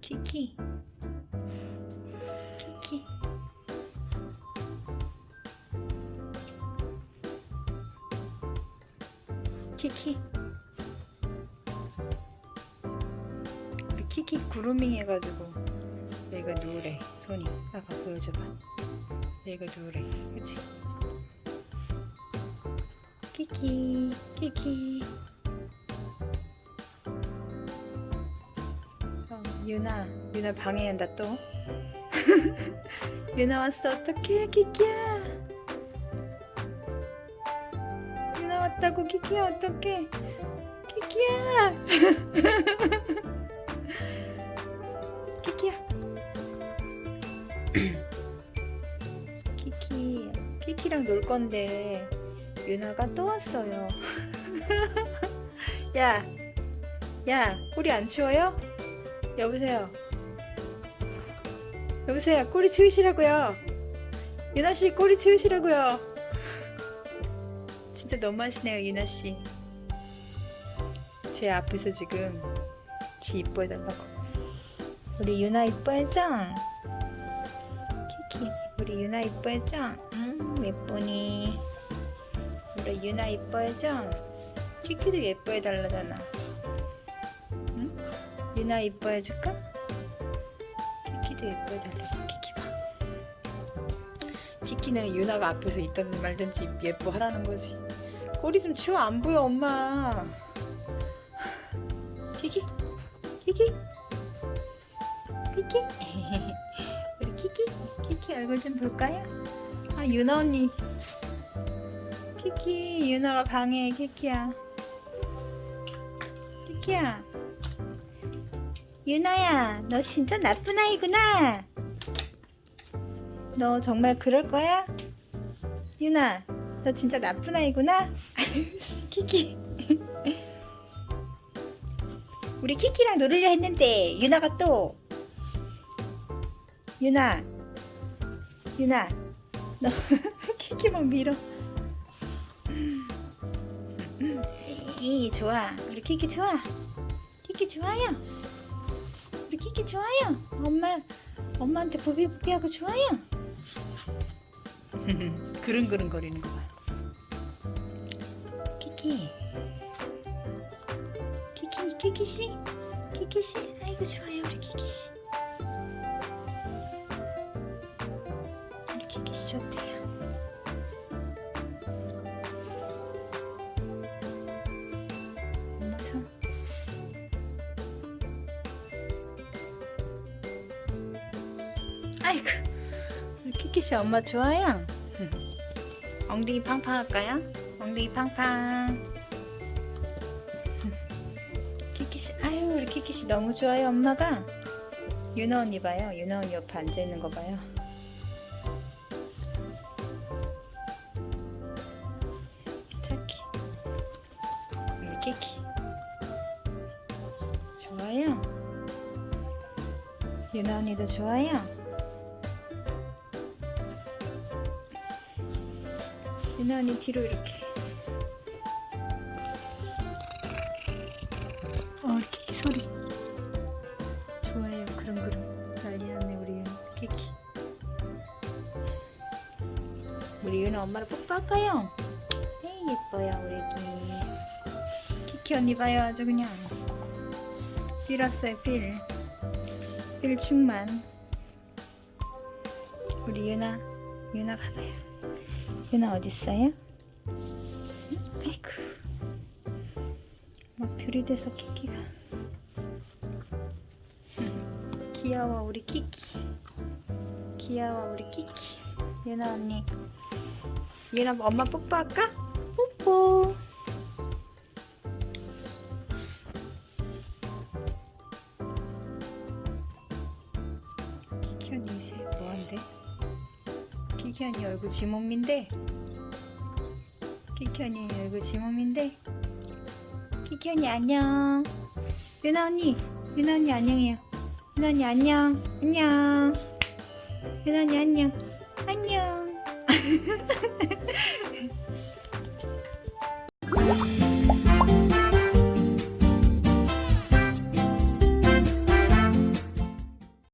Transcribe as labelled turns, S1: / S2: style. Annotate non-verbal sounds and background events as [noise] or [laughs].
S1: 키키. 키키. 키키 키키 구루밍 해가지고 여기가 누래 손이 아까 보여줘봐. 여기가 누래 그치? 키키 키키. 어, 유나 유나 방해한다 또. [laughs] 유나 왔어. 어떡해 키키야. 유나 왔다고 키키야. 어떡해. 키키야 [laughs] 건데 유나가 또 왔어요 [laughs] 야, 야, 꼬리 안 치워요? 여보세요. 여보세요. 꼬리 치우시라고요. 유나 씨 꼬리 치우시라고요. 진짜 너무하시네요, 유나 씨. 제 앞에서 지금 지 이뻐해달라고. 우리 유나 이뻐해줘. 키키, 우리 유나 이뻐해줘. 음, 예쁘니. 우리 유나 이뻐해줘. 키키도 예뻐해달라잖아. 응? 유나 이뻐해줄까? 키키도 예뻐해달라고 키키 봐 키키는 유나가 앞에서 있든 말든지 예뻐하라는 거지 꼬리 좀 치워 안 보여 엄마 키키 키키 키키 [laughs] 우리 키키 키키 얼굴 좀 볼까요? 아 유나 언니 키키 유나가 방해해 키키야 키키야 유나야, 너 진짜 나쁜 아이구나. 너 정말 그럴 거야? 유나, 너 진짜 나쁜 아이구나. [laughs] 키키. 우리 키키랑 놀으려 했는데 유나가 또 유나, 유나, 너 [laughs] 키키만 밀어. 이 좋아, 우리 키키 좋아, 키키 좋아요. 우리 키키 좋아요. 엄마 엄마한테 부비부비하고 좋아요. 그릉그릉 거리는 거 봐. 키키. 키키 키키 씨. 키키 씨. 아이고 좋아요 우리 키키 씨. 엄마 손. 아이고 키키씨 엄마 좋아요? 엉덩이 팡팡 할까요? 엉덩이 팡팡. 키키씨 아유 우리 키키씨 너무 좋아요 엄마가. 유나 언니 봐요. 유나 언니 옆에 앉아있는 거 봐요 키키 좋아요? 유나 언니도 좋아요? 유나 언니 뒤로 이렇게. 어 키키 소리. 좋아요. 그릉그릉 난리 났네 우리 유나. 키키 우리 유나 엄마를 뽀뽀할까요? 에이 예뻐요 우리 애기 키키 언니 봐요. 아주 그냥. 빌었어요 빌. 빌 충만. 우리 유나 유나 가봐요. 유나 어딨어요? 아이고 막 들이대서 키키가. 음, [laughs] 귀여워 우리 키키. 귀여워 우리 키키. 유나 언니. 유나 엄마 뽀뽀할까? 뽀뽀 키키 언니 이제 뭐한대? 키키 언니 얼굴 지몸인데 키키 언니 얼굴 지몸인데 키키 언니 안녕 유나 언니 유나 언니 안녕해요 윤언니 안녕. 안녕. 윤언니 안녕. 안녕. [laughs]